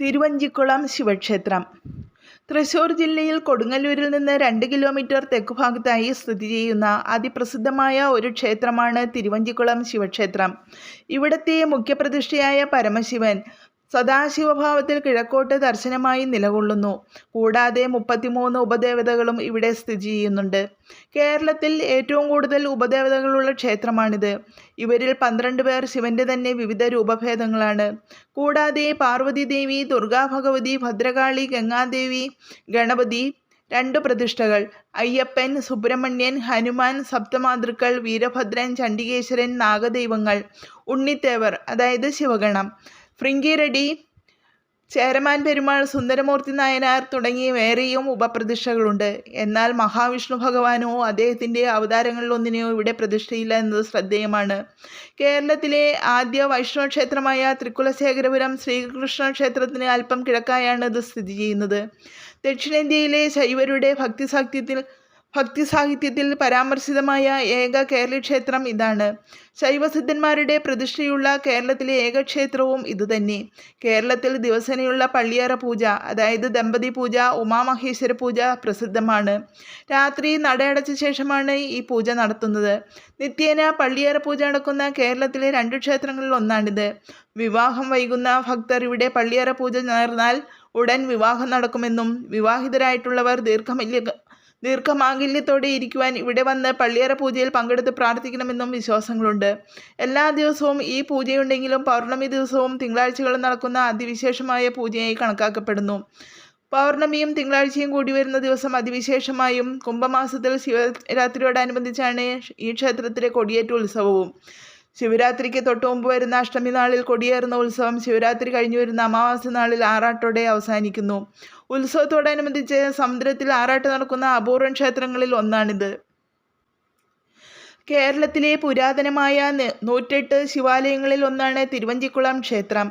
തിരുവഞ്ചിക്കുളം ശിവക്ഷേത്രം. തൃശൂർ ജില്ലയിൽ കൊടുങ്ങല്ലൂരിൽ നിന്ന് രണ്ട് കിലോമീറ്റർ തെക്കുഭാഗത്തായി സ്ഥിതി ചെയ്യുന്ന അതിപ്രസിദ്ധമായ ഒരു ക്ഷേത്രമാണ് തിരുവഞ്ചിക്കുളം ശിവക്ഷേത്രം. ഇവിടത്തെ മുഖ്യപ്രതിഷ്ഠയായ പരമശിവൻ സദാശിവഭാവത്തിൽ കിഴക്കോട്ട് ദർശനമായി നിലകൊള്ളുന്നു. കൂടാതെ മുപ്പത്തിമൂന്ന് ഉപദേവതകളും ഇവിടെ സ്ഥിതി ചെയ്യുന്നുണ്ട്. കേരളത്തിൽ ഏറ്റവും കൂടുതൽ ഉപദേവതകളുള്ള ക്ഷേത്രമാണിത്. ഇവരിൽ പന്ത്രണ്ട് പേർ ശിവന്റെ തന്നെ വിവിധ രൂപഭേദങ്ങളാണ്. കൂടാതെ പാർവതി ദേവി ദുർഗാ ഭഗവതി ഭദ്രകാളി ഗംഗാദേവി ഗണപതി രണ്ട് പ്രതിഷ്ഠകൾ. അയ്യപ്പൻ സുബ്രഹ്മണ്യൻ ഹനുമാൻ സപ്തമാതൃക്കൾ വീരഭദ്രൻ ചണ്ഡികേശ്വരൻ നാഗദൈവങ്ങൾ ഉണ്ണിത്തേവർ അതായത് ശിവഗണം. ഫ്രിങ്കിറെഡി ചേരമാൻ പെരുമാൾ സുന്ദരമൂർത്തി നായനാർ തുടങ്ങിയ വേറെയും ഉപപ്രതിഷ്ഠകളുണ്ട്. എന്നാൽ മഹാവിഷ്ണു ഭഗവാനോ അദ്ദേഹത്തിന്റെ അവതാരങ്ങളിലൊന്നിനെയോ ഇവിടെ പ്രതിഷ്ഠയില്ല എന്നത് ശ്രദ്ധേയമാണ്. കേരളത്തിലെ ആദ്യ വൈഷ്ണവ ക്ഷേത്രമായ തൃക്കുലശേഖരപുരം ശ്രീകൃഷ്ണ ക്ഷേത്രത്തിന് അല്പം കിഴക്കായാണ് ഇത് സ്ഥിതി ചെയ്യുന്നത്. ദക്ഷിണേന്ത്യയിലെ ശൈവരുടെ ഭക്തിസാഹിത്യത്തിൽ ഭക്തി സാഹിത്യത്തിൽ പരാമർശിതമായ ഏക കേരള ക്ഷേത്രം ഇതാണ്. ശൈവസിദ്ധന്മാരുടെ പ്രതിഷ്ഠയുള്ള കേരളത്തിലെ ഏക ക്ഷേത്രവും ഇതുതന്നെ. കേരളത്തിൽ ദിവസേനയുള്ള പള്ളിയറ പൂജ അതായത് ദമ്പതി പൂജ ഉമാമഹേശ്വര പൂജ പ്രസിദ്ധമാണ്. രാത്രി നടയടച്ച ശേഷമാണ് ഈ പൂജ നടത്തുന്നത്. നിത്യേന പള്ളിയറ പൂജ നടക്കുന്ന കേരളത്തിലെ രണ്ട് ക്ഷേത്രങ്ങളിൽ ഒന്നാണിത്. വിവാഹം വൈകുന്ന ഭക്തർ ഇവിടെ പള്ളിയറ പൂജ നേർന്നാൽ ഉടൻ വിവാഹം നടക്കുമെന്നും വിവാഹിതരായിട്ടുള്ളവർ ദീർഘമല്യ ദീർഘമാംഗല്യത്തോടെ ഇരിക്കുവാൻ ഇവിടെ വന്ന് പള്ളിയറ പൂജയിൽ പങ്കെടുത്ത് പ്രാർത്ഥിക്കണമെന്നും വിശ്വാസങ്ങളുണ്ട്. എല്ലാ ദിവസവും ഈ പൂജയുണ്ടെങ്കിലും പൗർണമി ദിവസവും തിങ്കളാഴ്ചകളും നടക്കുന്ന അതിവിശേഷമായ പൂജയായി കണക്കാക്കപ്പെടുന്നു. പൗർണമിയും തിങ്കളാഴ്ചയും കൂടി വരുന്ന ദിവസം അതിവിശേഷമായും കുംഭമാസത്തിൽ ശിവരാത്രിയോടനുബന്ധിച്ചാണ് ഈ ക്ഷേത്രത്തിലെ കൊടിയേറ്റ ഉത്സവവും. ശിവരാത്രിക്ക് തൊട്ടുമുമ്പ് വരുന്ന അഷ്ടമി നാളിൽ കൊടിയേറുന്ന ഉത്സവം ശിവരാത്രി കഴിഞ്ഞു വരുന്ന അമാവാസി നാളിൽ ആറാട്ടോടെ അവസാനിക്കുന്നു. ഉത്സവത്തോടനുബന്ധിച്ച് സമുദ്രത്തിൽ ആറാട്ട് നടക്കുന്ന അപൂർവ ക്ഷേത്രങ്ങളിൽ ഒന്നാണിത്. കേരളത്തിലെ പുരാതനമായ നൂറ്റെട്ട് ശിവാലയങ്ങളിൽ ഒന്നാണ് തിരുവഞ്ചിക്കുളം ക്ഷേത്രം.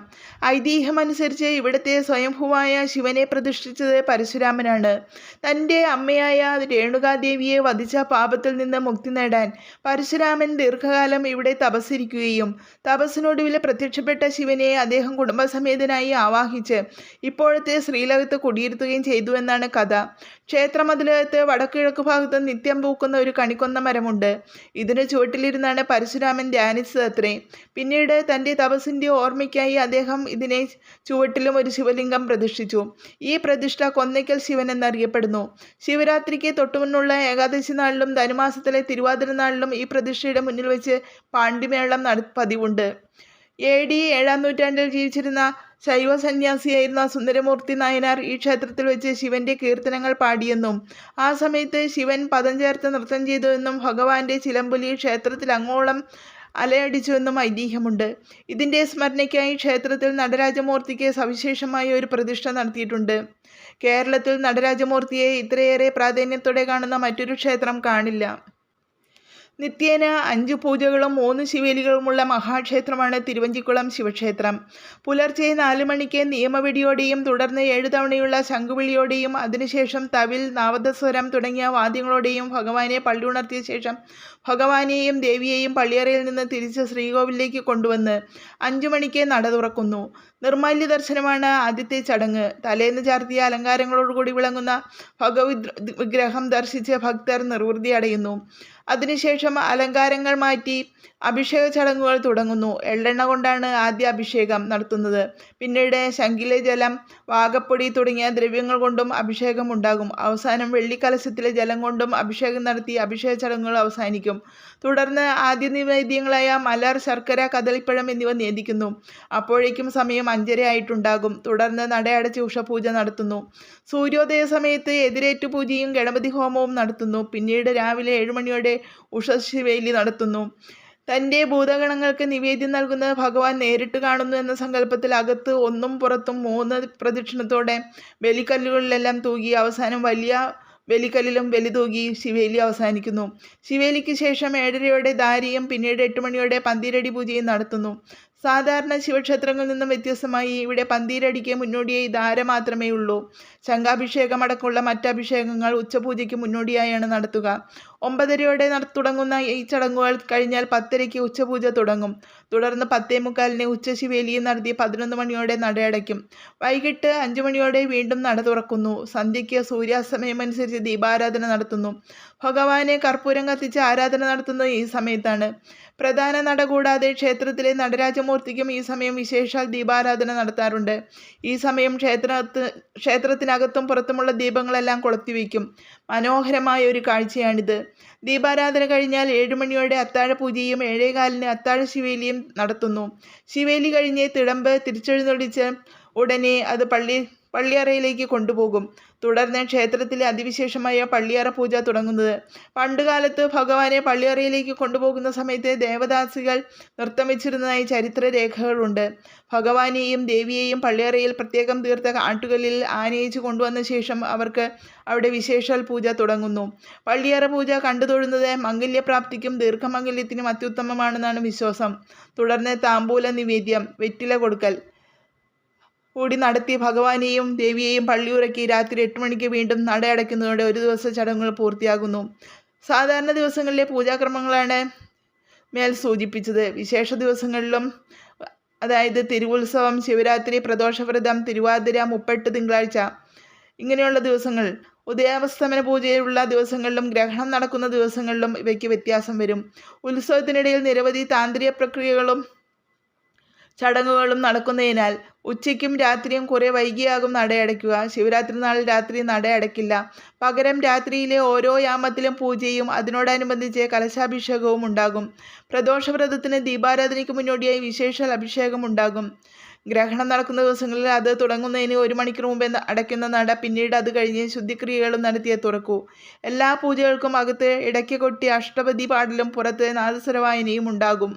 ഐതിഹ്യമനുസരിച്ച് ഇവിടുത്തെ സ്വയംഭൂവായ ശിവനെ പ്രതിഷ്ഠിച്ചത് പരശുരാമനാണ്. തന്റെ അമ്മയായ രേണുകാദേവിയെ വധിച്ച പാപത്തിൽ നിന്ന് മുക്തി നേടാൻ പരശുരാമൻ ദീർഘകാലം ഇവിടെ തപസ്സിരിക്കുകയും തപസ്സിനൊടുവിൽ പ്രത്യക്ഷപ്പെട്ട ശിവനെ അദ്ദേഹം കുടുംബസമേതനായി ആവാഹിച്ച് ഇപ്പോഴത്തെ ശ്രീലകത്ത് കുടിയിരുത്തുകയും ചെയ്തു എന്നാണ് കഥ. ക്ഷേത്രമതിലകത്ത് വടക്കിഴക്ക് ഭാഗത്ത് നിത്യം പൂക്കുന്ന ഒരു കണിക്കൊന്ന മരമുണ്ട്. ഇതിന് ചുവട്ടിലിരുന്നാണ് പരശുരാമൻ ധ്യാനിച്ചത് അത്രേ. പിന്നീട് തന്റെ തപസ്സിന്റെ ഓർമ്മയ്ക്കായി അദ്ദേഹം ഇതിനെ ചുവട്ടിലും ഒരു ശിവലിംഗം പ്രതിഷ്ഠിച്ചു. ഈ പ്രതിഷ്ഠ കൊന്നയ്ക്കൽ ശിവൻ എന്നറിയപ്പെടുന്നു. ശിവരാത്രിക്ക് തൊട്ടുമുന്നുള്ള ഏകാദശി നാളിലും ധനുമാസത്തിലെ തിരുവാതിര നാളിലും ഈ പ്രതിഷ്ഠയുടെ മുന്നിൽ വെച്ച് പാണ്ഡിമേളം നട പതിവുണ്ട്. എ ഡി ഏഴാം നൂറ്റാണ്ടിൽ ജീവിച്ചിരുന്ന ശൈവ സന്യാസിയായിരുന്ന സുന്ദരമൂർത്തി നായനാർ ഈ ക്ഷേത്രത്തിൽ വെച്ച് ശിവന്റെ കീർത്തനങ്ങൾ പാടിയെന്നും ആ സമയത്ത് ശിവൻ പദം ചേർത്ത് നൃത്തം ചെയ്തുവെന്നും ഭഗവാന്റെ ചിലമ്പുലി ക്ഷേത്രത്തിൽ അങ്ങോളം അലയടിച്ചുവെന്നും ഐതിഹ്യമുണ്ട്. ഇതിന്റെ സ്മരണയ്ക്കായി ക്ഷേത്രത്തിൽ നടരാജമൂർത്തിക്ക് സവിശേഷമായ ഒരു പ്രതിഷ്ഠ നടത്തിയിട്ടുണ്ട്. കേരളത്തിൽ നടരാജമൂർത്തിയെ ഇത്രയേറെ പ്രാധാന്യത്തോടെ കാണുന്ന മറ്റൊരു ക്ഷേത്രം കാണില്ല. നിത്യേന അഞ്ച് പൂജകളും മൂന്ന് ശിവേലികളുമുള്ള മഹാക്ഷേത്രമാണ് തിരുവഞ്ചിക്കുളം ശിവക്ഷേത്രം. പുലർച്ചെ നാല് മണിക്ക് നിയമവെടിയോടെയും തുടർന്ന് ഏഴു തവണയുള്ള ശംഖുവിളിയോടെയും അതിനുശേഷം തവിൽ നാവദസ്വരം തുടങ്ങിയ വാദ്യങ്ങളോടെയും ഭഗവാനെ പള്ളി ഉണർത്തിയ ശേഷം ഭഗവാനെയും ദേവിയെയും പള്ളിയറയിൽ നിന്ന് തിരിച്ച് ശ്രീകോവിലേക്ക് കൊണ്ടുവന്ന് അഞ്ചു മണിക്ക് നട തുറക്കുന്നു. നിർമാല്യ ദർശനമാണ് ആദ്യത്തെ ചടങ്ങ്. തലേന്ന് ചാർത്തിയ അലങ്കാരങ്ങളോടുകൂടി വിളങ്ങുന്ന ഭഗവിദ് വിഗ്രഹം ദർശിച്ച് ഭക്തർ നിർവൃതി അടയുന്നു. അതിനുശേഷം അലങ്കാരങ്ങൾ മാറ്റി. അഭിഷേക ചടങ്ങുകൾ തുടങ്ങുന്നു. എള്ളെണ്ണ കൊണ്ടാണ് ആദ്യ അഭിഷേകം നടത്തുന്നത്. പിന്നീട് ശങ്കിലെ ജലം വാഗപ്പൊടി തുടങ്ങിയ ദ്രവ്യങ്ങൾ കൊണ്ടും അഭിഷേകം ഉണ്ടാകും. അവസാനം വെള്ളിക്കലശത്തിലെ ജലം കൊണ്ടും അഭിഷേകം നടത്തി അഭിഷേക ചടങ്ങുകൾ അവസാനിക്കും. തുടർന്ന് ആദ്യ നിവേദ്യങ്ങളായ മലർ ശർക്കര കദളിപ്പഴം എന്നിവ നേദിക്കുന്നു അപ്പോഴേക്കും സമയം അഞ്ചര ആയിട്ടുണ്ടാകും. തുടർന്ന് നടയടച്ച് ഉഷപൂജ നടത്തുന്നു. സൂര്യോദയ സമയത്ത് എതിരേറ്റു പൂജയും ഗണപതി ഹോമവും നടത്തുന്നു. പിന്നീട് രാവിലെ ഏഴുമണിയോടെ ഉഷശിവേലി നടത്തുന്നു. തന്റെ ഭൂതഗണങ്ങൾക്ക് നിവേദ്യം നൽകുന്ന ഭഗവാൻ നേരിട്ട് കാണുന്നു എന്ന സങ്കല്പത്തിൽ അകത്ത് ഒന്നും പുറത്തും മൂന്ന് പ്രദക്ഷിണത്തോടെ ബലിക്കല്ലുകളിലെല്ലാം തൂകി അവസാനം വലിയ ബലിക്കല്ലിലും ബലി തൂകി ശിവേലി അവസാനിക്കുന്നു. ശിവേലിക്ക് ശേഷം ഏഴരയോടെ ദാരിയും പിന്നീട് എട്ട് മണിയോടെ പന്തിരടി പൂജയും നടത്തുന്നു. സാധാരണ ശിവക്ഷേത്രങ്ങളിൽ നിന്നും വ്യത്യസ്തമായി ഇവിടെ പന്തീരടിക്ക് മുന്നോടിയായി ധാര മാത്രമേ ഉള്ളൂ. ശങ്കാഭിഷേകമടക്കമുള്ള മറ്റ് അഭിഷേകങ്ങൾ ഉച്ചപൂജയ്ക്ക് മുന്നോടിയായാണ് നടത്തുക. ഒമ്പതരയോടെ തുടങ്ങുന്ന ഈ ചടങ്ങുകൾ കഴിഞ്ഞാൽ പത്തരയ്ക്ക് ഉച്ചപൂജ തുടങ്ങും. തുടർന്ന് പത്തേ മുക്കാലിന് ഉച്ചശിവേലിയും നടത്തി പതിനൊന്ന് മണിയോടെ നടയടയ്ക്കും. വൈകിട്ട് അഞ്ചു മണിയോടെ വീണ്ടും നട തുറക്കുന്നു. സന്ധ്യയ്ക്ക് സൂര്യാസ്തമയമനുസരിച്ച് ദീപാരാധന നടത്തുന്നു. ഭഗവാനെ കർപ്പൂരം കത്തിച്ച് ആരാധന നടത്തുന്നത് ഈ സമയത്താണ്. പ്രധാന നട കൂടാതെ ക്ഷേത്രത്തിലെ നടരാജമൂർത്തിക്കും ഈ സമയം വിശേഷാൽ ദീപാരാധന നടത്താറുണ്ട്. ഈ സമയം ക്ഷേത്രത്ത് ക്ഷേത്രത്തിനകത്തും പുറത്തുമുള്ള ദീപങ്ങളെല്ലാം കൊളുത്തിവെക്കും മനോഹരമായ ഒരു കാഴ്ചയാണിത്. ദീപാരാധന കഴിഞ്ഞാൽ ഏഴുമണിയോടെ അത്താഴ പൂജയും ഏഴേകാലിന് അത്താഴ ശിവേലിയും നടത്തുന്നു. ശിവേലി കഴിഞ്ഞ് തിടമ്പ് തിരിച്ചെഴുന്നള്ളിച്ച് ഉടനെ അത് പള്ളി പള്ളിയറയിലേക്ക് കൊണ്ടുപോകും. തുടർന്ന് ക്ഷേത്രത്തിലെ അതിവിശേഷമായ പള്ളിയറ പൂജ തുടങ്ങുന്നത്. പണ്ടുകാലത്ത് ഭഗവാനെ പള്ളിയറയിലേക്ക് കൊണ്ടുപോകുന്ന സമയത്ത് ദേവദാസികൾ നൃത്തം വെച്ചിരുന്നതായി ചരിത്രരേഖകളുണ്ട്. ഭഗവാനെയും ദേവിയെയും പള്ളിയറയിൽ പ്രത്യേകം തീർത്ത ആട്ടുകല്ലിൽ ആനയിച്ച് കൊണ്ടുവന്ന ശേഷം അവർക്ക് അവിടെ വിശേഷാൽ പൂജ തുടങ്ങുന്നു. പള്ളിയറ പൂജ കണ്ടു തൊഴുന്നത് മംഗല്യപ്രാപ്തിക്കും ദീർഘമംഗല്യത്തിനും അത്യുത്തമമാണെന്നാണ് വിശ്വാസം. തുടർന്ന് താമ്പൂല നിവേദ്യം വെറ്റില കൊടുക്കൽ കൂടി നടത്തി ഭഗവാനെയും ദേവിയെയും പള്ളിയുറക്കി രാത്രി എട്ട് മണിക്ക് വീണ്ടും നട അടയ്ക്കുന്നതോടെ ഒരു ദിവസ ചടങ്ങുകൾ പൂർത്തിയാകുന്നു. സാധാരണ ദിവസങ്ങളിലെ പൂജാക്രമങ്ങളാണ് മേൽ സൂചിപ്പിച്ചത്. വിശേഷ ദിവസങ്ങളിലും അതായത് തിരുവുത്സവം ശിവരാത്രി പ്രദോഷവ്രതം തിരുവാതിര മുപ്പെട്ട് തിങ്കളാഴ്ച ഇങ്ങനെയുള്ള ദിവസങ്ങൾ ഉദയാസ്തമന പൂജയുള്ള ദിവസങ്ങളിലും ഗ്രഹണം നടക്കുന്ന ദിവസങ്ങളിലും ഇവയ്ക്ക് വ്യത്യാസം വരും. ഉത്സവത്തിനിടയിൽ നിരവധി താന്ത്രിക പ്രക്രിയകളും ചടങ്ങുകളും നടക്കുന്നതിനാൽ ഉച്ചയ്ക്കും രാത്രിയും കുറേ വൈകിയാകും നടയടയ്ക്കുക ശിവരാത്രി നാൾ രാത്രി നടയടയ്ക്കില്ല പകരം രാത്രിയിലെ ഓരോ യാമത്തിലും പൂജയും അതിനോടനുബന്ധിച്ച് കലശാഭിഷേകവും ഉണ്ടാകും. പ്രദോഷവ്രതത്തിന് ദീപാരാധനയ്ക്ക് മുന്നോടിയായി വിശേഷ അഭിഷേകം ഉണ്ടാകും. ഗ്രഹണം നടക്കുന്ന ദിവസങ്ങളിൽ അത് തുടങ്ങുന്നതിന് ഒരു മണിക്കൂർ മുമ്പേ അടയ്ക്കുന്ന നട പിന്നീട് അത് കഴിഞ്ഞ് ശുദ്ധിക്രിയകളും നടത്തിയേ തുറക്കൂ. എല്ലാ പൂജകൾക്കും അകത്ത് ഇടയ്ക്ക് കൊട്ടി അഷ്ടപതി പാടലും പുറത്ത് നാദസ്വരവായനയും ഉണ്ടാകും.